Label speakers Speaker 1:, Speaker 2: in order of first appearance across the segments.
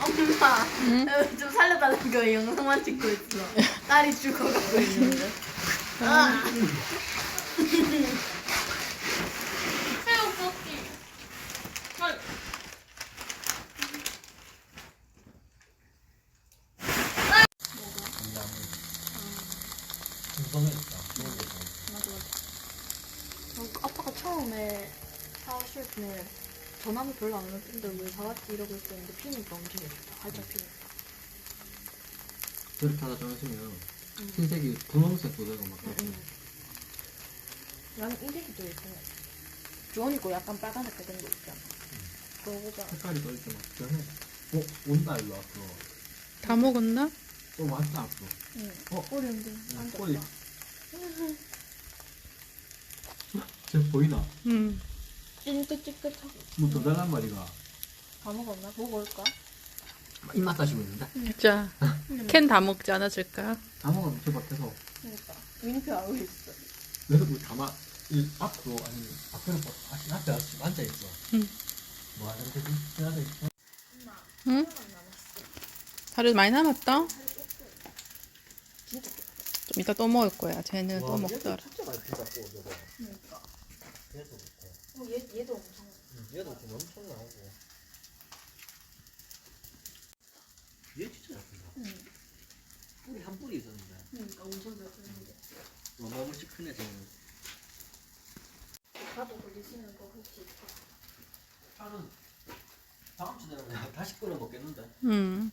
Speaker 1: 엄마, 좀 살려달라는 거 영상만 찍고 있어. 딸이 죽어가고 있는데. 아.
Speaker 2: 새우 볶기. 아.
Speaker 3: 무성했다.
Speaker 1: 맞아 맞아. 아빠가 처음에 사오실 때. 전화도 별로 안 했는데 왜 사왔지 이러고 있었는데 피니까 엄청 예쁘다. 활짝 피니까.
Speaker 3: 그렇게 하다 정하시면 흰색이 분홍색도 되고 막
Speaker 1: 응, 응. 나는 이 색이 더 예쁜 거 같아. 주원이 거 약간 빨간색 같은 거 있잖아. 그거보다
Speaker 3: 색깔이 더 이렇게 막 변해. 어? 온다 일로 앞으로.
Speaker 4: 다 먹었나?
Speaker 3: 또 왔다 앞으로.
Speaker 1: 응.
Speaker 3: 어?
Speaker 1: 꼬리
Speaker 3: 응,
Speaker 1: 앉았다.
Speaker 3: 꼬리. 쟤 보이나?
Speaker 4: 응.
Speaker 1: 찐긋찐긋하고.
Speaker 3: 뭐더 달란 말이가.
Speaker 1: 다 먹었나? 먹을까?
Speaker 3: 입맛 다시고 있는데?
Speaker 4: 자, 캔다 먹지 않아줄까?
Speaker 3: 다 먹으면 저 밖에서
Speaker 1: 그러니까. 윙크 하고 있어.
Speaker 3: 내가 뭐 다마 이 앞으로 아니 앞으로 뭐 아, 앞에 앞에 앉아 있어.
Speaker 4: 응.
Speaker 3: 뭐 하는 거지? 지나서 있어.
Speaker 4: 응? 살이 많이 남았다?
Speaker 1: 진짜
Speaker 4: 좀 이따 또 먹을 거야. 쟤는 또
Speaker 3: 와,
Speaker 4: 먹더라.
Speaker 3: 얘도 진짜 저거.
Speaker 1: 그러니까.
Speaker 3: 얘도
Speaker 1: 어, 얘, 얘도 엄청.
Speaker 3: 응, 얘도 좀 엄청 나오고. 얘 진짜 잘 든다.
Speaker 1: 응.
Speaker 3: 뿌리 한 뿌리 있었는데.
Speaker 1: 그러니까 엄청 잘 쓰는데.
Speaker 3: 어마무시 크네 쟤는.
Speaker 1: 가도 걸리시는 거 혹시 있어?
Speaker 3: 파는 다음 주 되면 다시 끓여 먹겠는데.
Speaker 4: 응.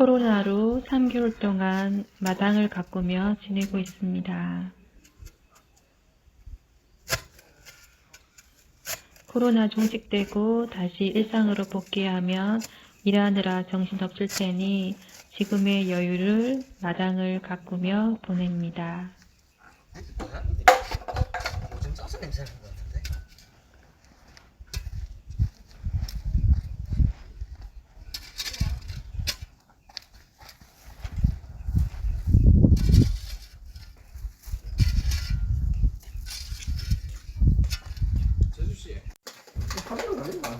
Speaker 4: 코로나로 3개월 동안 마당을 가꾸며 지내고 있습니다. 코로나 종식되고 다시 일상으로 복귀하면 일하느라 정신없을 테니 지금의 여유를 마당을 가꾸며 보냅니다.
Speaker 3: 요즘 짜서 냄새 나는 것같은데? 제수씨 카메라 나겠나?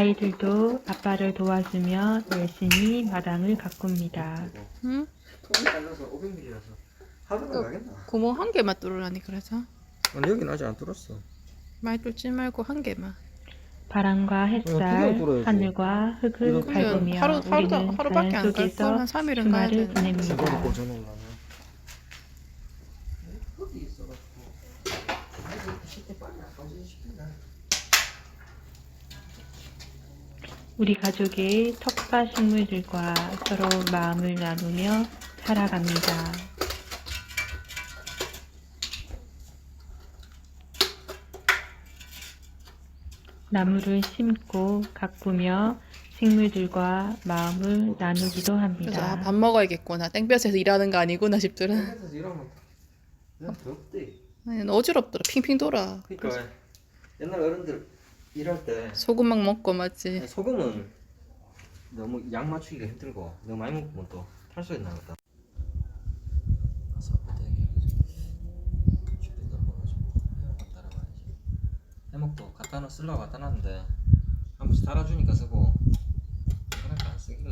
Speaker 4: 아이들도 아빠를 도와주며 열심히 마당을 가꿉니다. 응?
Speaker 3: 통이 잘라서 500ml라서 하루가 나겠나?
Speaker 4: 구멍 한 개만 뚫으라니 그래서
Speaker 3: 아니 여긴 아직 안 뚫었어
Speaker 4: 많이 뚫지 말고 한 개만.
Speaker 3: 어,
Speaker 4: 바람과 햇살,
Speaker 3: 뚫어야지.
Speaker 4: 하늘과 흙을
Speaker 3: 이거
Speaker 4: 밟으며 하루 하루 우리는 하루밖에 자연 안갈 속에서 걸한 3일은 가야 주말을 되는데. 보냅니다.
Speaker 3: 꽂아놓으려면
Speaker 4: 우리 가족의 텃밭 식물들과 서로 마음을 나누며 살아갑니다. 나무를 심고 가꾸며 식물들과 마음을 나누기도
Speaker 2: 그래서 아,
Speaker 4: 합니다.
Speaker 2: 밥 먹어야겠구나. 땡볕에서 일하는 거 아니구나 싶더라.
Speaker 3: 그래서 이러면 그냥 더럽대.
Speaker 2: 아니, 어지럽더라. 핑핑 돌아.
Speaker 3: 그러니까 옛날 어른들 일할 때
Speaker 2: 소금 막 먹고 맞지.
Speaker 3: 소금은 너무 양 맞추기가 힘들고 너무 많이 먹으면 또 탈수에 나겠다. 해먹도 갖다 놔 쓰려고 갖다 놨는데 한 번씩 달아주니까 쓰고 그러니까 안 쓰길래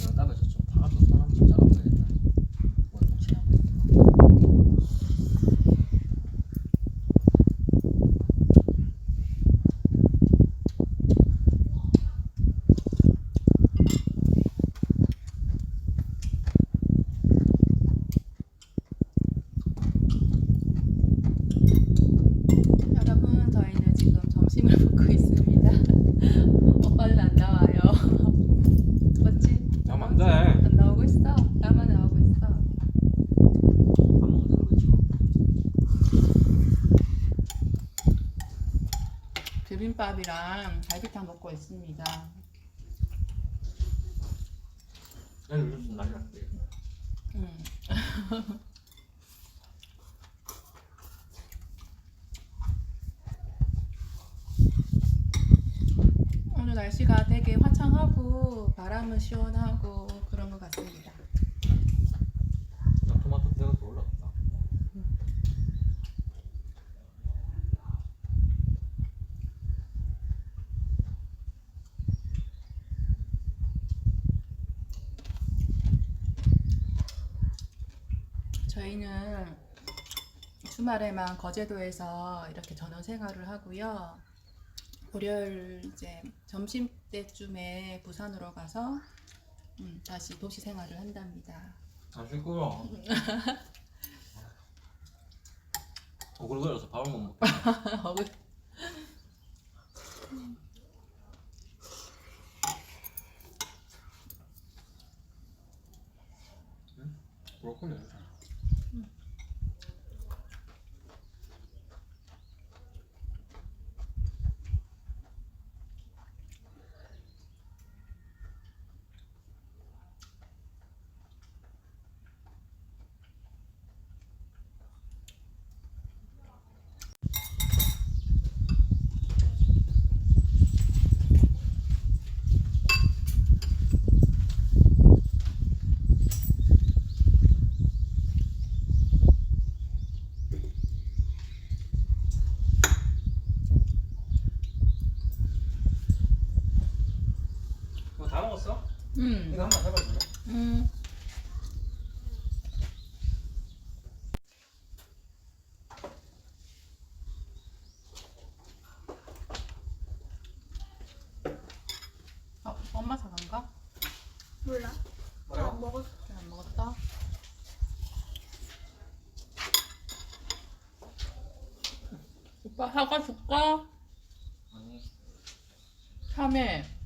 Speaker 3: 내가 따면서 좀 파도 손 한번 잡아봐야겠다 원통치 한번
Speaker 2: 여러분, 저희는 지금 점심을 먹고 있습니다. 오빠는 안 나와요. 맞지?
Speaker 3: 나면 안돼
Speaker 2: 안 나오고 있어. 나만 나오고 있어.
Speaker 3: 밥 먹는 대로 그렇죠
Speaker 2: 비빔밥이랑 갈비탕 먹고 있습니다.
Speaker 3: 요즘
Speaker 2: 음. 오늘 날씨가 되게 화창하고 바람은 시원하고 그런 것 같습니다.
Speaker 3: 나 토마토 대가 또 올랐다
Speaker 2: 저희는 주말에만 거제도에서 이렇게 전원 생활을 하고요. 월요일 이제 점심 때쯤에 부산으로 가서 음, 다시 도시 생활을 한답니다.
Speaker 3: 안 쉴거야 오글거려서 밥을 못 먹고
Speaker 2: 어우,
Speaker 3: 브로콜리
Speaker 2: 음,
Speaker 3: 이거 한번 해봐줄래?
Speaker 2: 음. 어, 엄마 사간가?
Speaker 1: 몰라.
Speaker 3: 뭐라고?
Speaker 1: 안 먹었어.
Speaker 2: 안 먹었다. 오빠 사과 줄까?
Speaker 3: 아니
Speaker 2: 참외.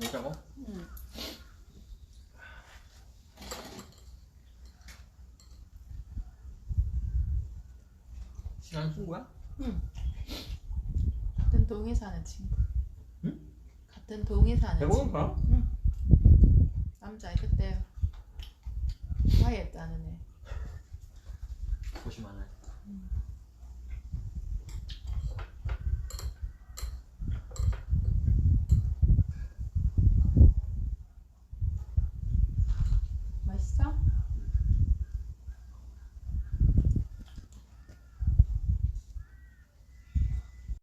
Speaker 3: 진짜고?
Speaker 2: 응.
Speaker 3: 친한 친구야?
Speaker 2: 응. 같은 동에 사는 친구.
Speaker 3: 응?
Speaker 2: 같은 동에 사는 친구.
Speaker 3: 배고픈가?
Speaker 2: 남자 그때 화해했다는 애.
Speaker 3: 조심하네.
Speaker 2: 음.